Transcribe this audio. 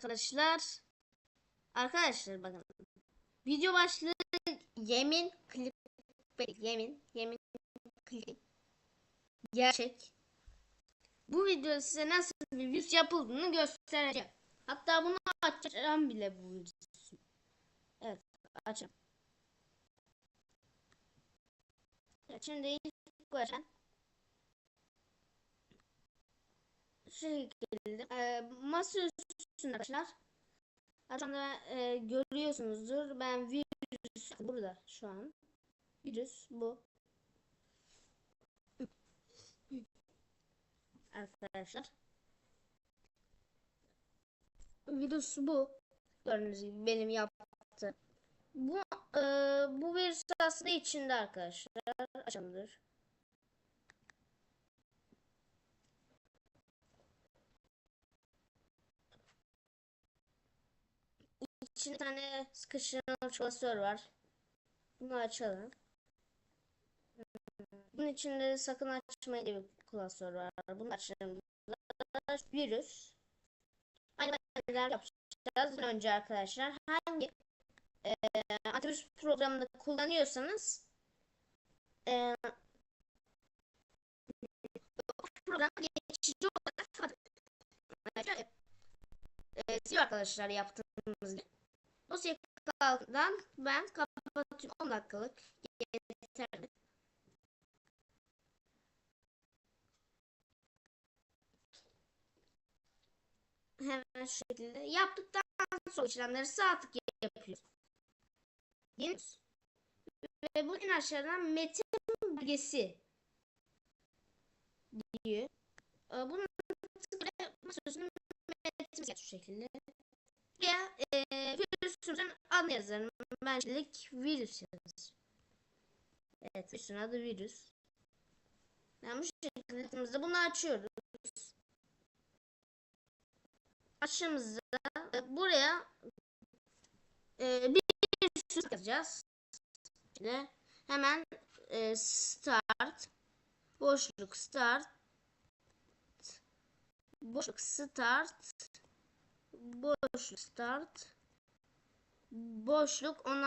arkadaşlar. Arkadaşlar bakın. Video başlığı yemin klip yemin yemin klip gerçek. Bu videoda size nasıl bir yüz yapıldığını göstereceğim. Hatta bunu açacağım bile bu yüzü. Evet açacağım. Evet, şimdi ilk baştan şu şekilde e, masa üstünde arkadaşlar. Aşağıda e, görüyorsunuzdur. Ben virüs burada şu an. Virüs bu. Arkadaşlar. Virüs bu. Gördüğünüz gibi benim yaptığım. Bu e, bu virüs aslında içinde arkadaşlar. Açalımdır. İçinde tane sıkıştırılmış klasör var. Bunu açalım. Bunun içinde sakın açmayın diye bir klasör var. Bunu açalım. Virüs. Aynı benzer yapacağız. Önce arkadaşlar hangi e, antivirüs programını kullanıyorsanız e, program geçici olarak e, arkadaşlar yaptığımız gibi. Dosya kaldan ben kapatıyorum 10 dakikalık yeterli. Hemen şu şekilde yaptıktan sonra işlemleri sağ tık yapıyoruz. Yeni ve bu en aşağıdan metin belgesi diyor. Ee, Bunun tıkla masaüstünün metin şu şekilde. Ya e, virüsümüzün adını yazarım. Ben şimdilik virüs yazarım. Evet virüsün adı virüs. Yani bu şekilde bunu açıyoruz. Açtığımızda buraya e, bir virüs yazacağız. Şimdi hemen e, start boşluk start boşluk start boşluk start boşluk ondan